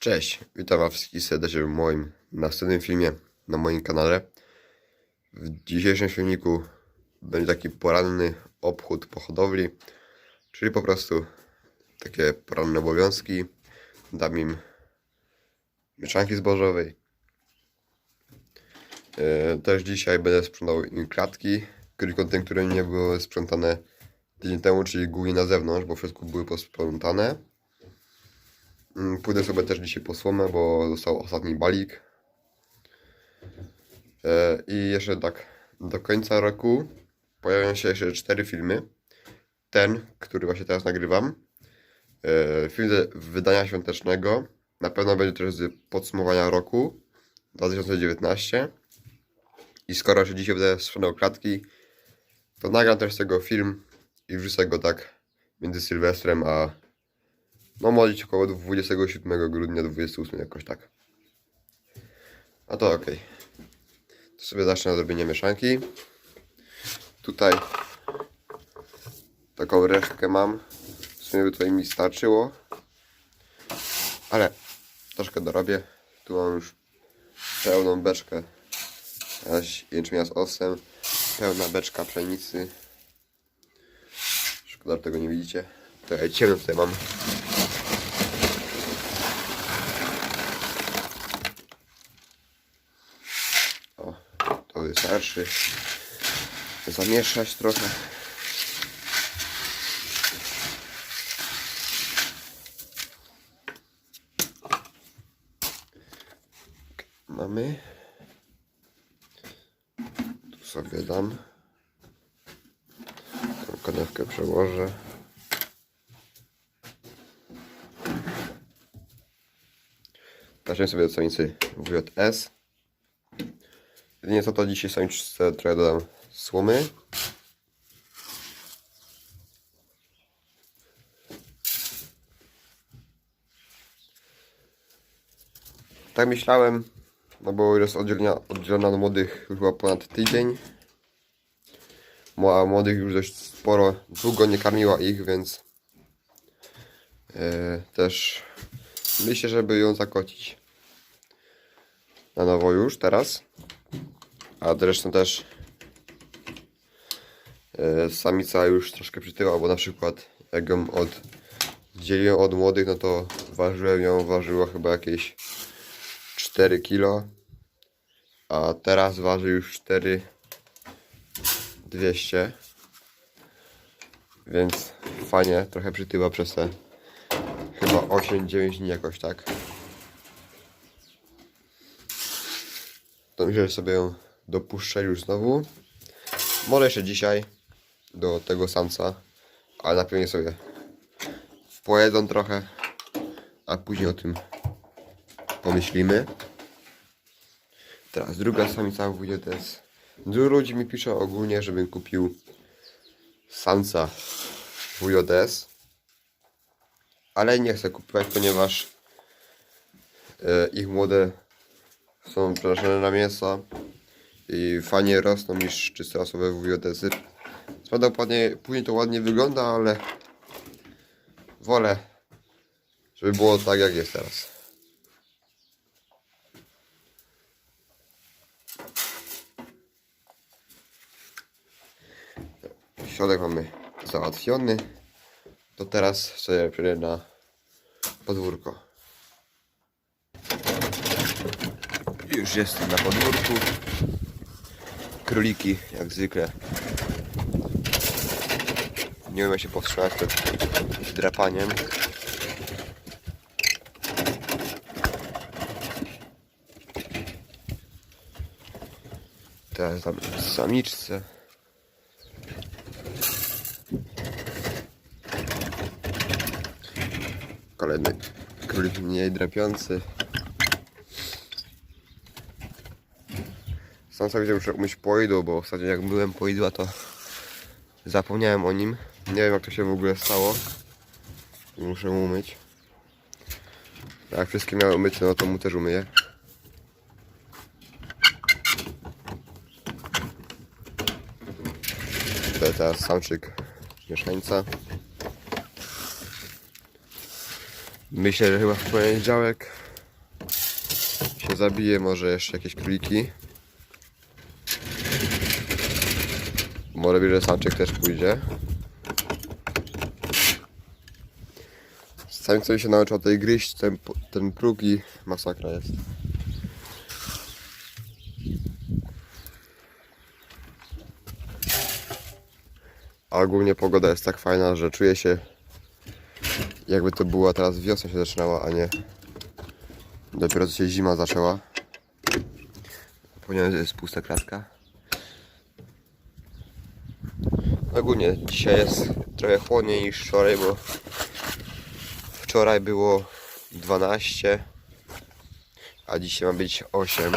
Cześć, witam was wszystkich serdecznie w moim następnym filmie na moim kanale. W dzisiejszym filmiku będzie taki poranny obchód po hodowli, czyli po prostu takie poranne obowiązki. Dam im mieszanki zbożowej. E, Też dzisiaj będę sprzątał im klatki, krótkątem, które nie były sprzątane tydzień temu, czyli głównie na zewnątrz, bo wszystko były posprzątane. Mm, Pójdę sobie też dzisiaj po słomę, bo został ostatni balik. E, I jeszcze tak, do końca roku pojawią się jeszcze cztery filmy. Ten, który właśnie teraz nagrywam. E, Film wydania świątecznego. Na pewno będzie też z podsumowania roku 2019. I skoro się dzisiaj będę sprzedał klatki, to nagram też z tego film i wrzucę go tak między Sylwestrem a no modlić około 27 grudnia, 28 jakoś tak. A to ok. To sobie zacznę od robienia mieszanki. Tutaj taką resztkę mam. W sumie by tutaj mi starczyło. Ale troszkę dorobię. Tu mam już pełną beczkę jęczmienia z osem. Pełna beczka pszenicy. Szkoda, że tego nie widzicie. Tutaj ciemno tutaj mam. O, to wystarczy. Zamieszać trochę. Mamy. Tu sobie dam. Tą przełożę. Weźmiemy sobie do samicy WJS. Jedynie co to dzisiaj samiczce trochę dodam słomy. Tak myślałem, no bo jest oddzielona, oddzielona od młodych już chyba ponad tydzień. A młodych już dość sporo, długo nie karmiła ich, więc e, też myślę, żeby ją zakocić na nowo już teraz. A zresztą też e, samica już troszkę przytyła, bo na przykład jak ją oddzieliłem od młodych, no to ważyłem ją, ważyło chyba jakieś 4 kg, a teraz waży już 4 200 więc fajnie, trochę przytyła przez te chyba 8-9 dni jakoś tak? To myślę, że sobie ją dopuszczę już znowu może jeszcze dzisiaj do tego samca ale na pewno sobie pojedzą trochę a później o tym pomyślimy Teraz druga samica WJS. Dużo ludzi mi pisze ogólnie, żebym kupił samca WJS. Ale nie chcę kupować, ponieważ e, ich młode są przeznaczone na mięsa i fajnie rosną niż czystorasowe WJS. Co prawda ładnie, później to ładnie wygląda, ale wolę, żeby było tak jak jest teraz. Środek mamy załatwiony. To teraz sobie przejdę na podwórko. Już jestem na podwórku. Króliki, jak zwykle. Nie umiem się powstrzymać przed drapaniem. Teraz dam samiczce. Kolejny królik mniej drapiący. Sobie muszę umyć poidło, bo ostatnio jak byłem poidła to zapomniałem o nim. Nie wiem jak to się w ogóle stało. Muszę mu umyć. Jak wszystkie miały umyć, no to mu też umyję. Tutaj teraz samczyk mieszkańca. Myślę, że chyba w poniedziałek Zabiję może jeszcze jakieś króliki. Może bierze samczyk też pójdzie. Zanim ktoś się nauczył tej gryźć, ten, ten próg i masakra jest. A ogólnie pogoda jest tak fajna, że czuję się jakby to była teraz wiosna się zaczynała, a nie dopiero co się zima zaczęła. Ponieważ jest pusta kratka. Ogólnie dzisiaj jest trochę chłodniej niż wczoraj, bo wczoraj było 12, a dzisiaj ma być 8.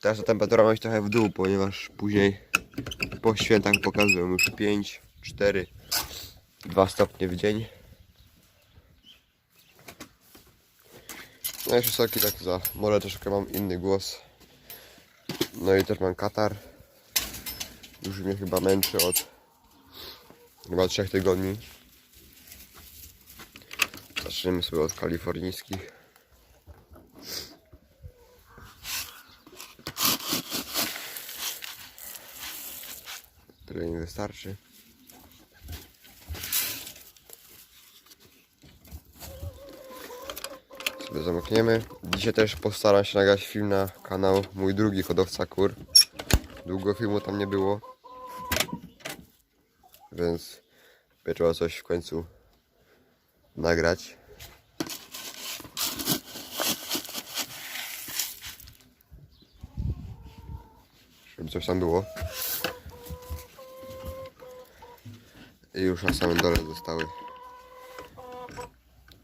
Teraz ta temperatura ma być trochę w dół, ponieważ później po świętach pokazują już 5, 4, 2 stopnie w dzień. No jeszcze soki tak za, może troszkę mam inny głos. No i też mam katar. Już mnie chyba męczy od chyba 3 tygodni. Zaczniemy sobie od kalifornijskich. Tyle mi wystarczy. Sobie zamkniemy. Dzisiaj też postaram się nagrać film na kanał Mój drugi hodowca kur. Długo filmu tam nie było. Więc będzie trzeba coś w końcu nagrać. Żeby coś tam było. I już na samym dole zostały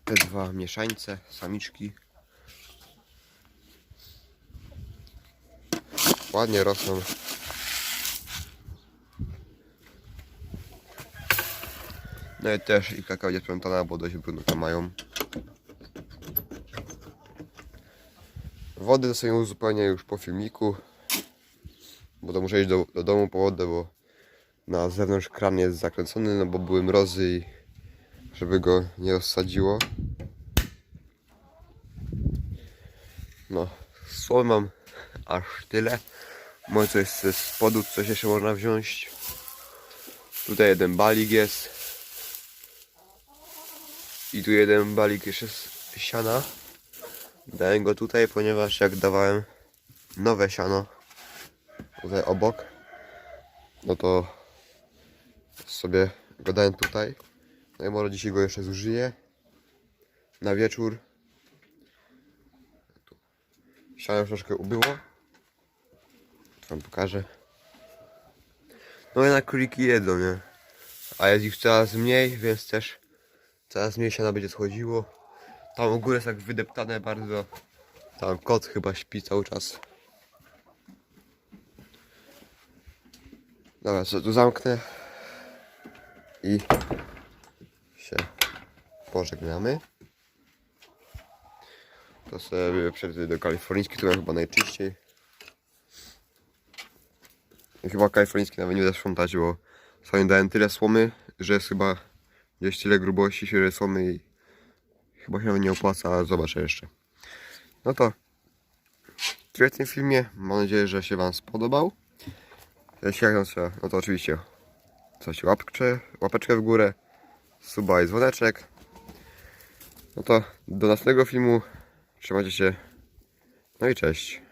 te dwa mieszańce, samiczki. Ładnie rosną. No i też i kakao nie sprzątana, bo dość brudno tam mają. Wody sobie uzupełnię już po filmiku. Bo to muszę iść do, do domu po wodę, bo na zewnątrz kran jest zakręcony, no bo były mrozy i żeby go nie rozsadziło. No, słowy mam aż tyle. Może coś ze spodu, coś jeszcze można wziąć. Tutaj jeden balik jest. I tu jeden balik jeszcze z siana. Dałem go tutaj, ponieważ jak dawałem nowe siano tutaj obok, no to sobie go dałem tutaj. No i może dzisiaj go jeszcze zużyję na wieczór. Siano już troszkę ubyło. To wam pokażę. No jednak króliki jedzą, nie? A jest ich coraz mniej, więc też coraz mniej siana będzie schodziło. Tam u góry jest tak wydeptane bardzo. Tam kot chyba śpi cały czas. Dobra, co tu zamknę. I się pożegnamy. To sobie przejdę do kalifornijskiej, tu mam chyba najczyściej. Chyba kalifornijski nawet nie będę sprzątać, bo sobie dałem tyle słomy, że jest chyba gdzieś tyle grubości się słomy i chyba się nie opłaca, ale zobaczę jeszcze. No to tyle w tym filmie. Mam nadzieję, że się Wam spodobał. Jeśli jak trzeba, no to oczywiście coś łapkę, łapeczkę w górę, suba i dzwoneczek. No to do następnego filmu. Trzymajcie się. No i cześć.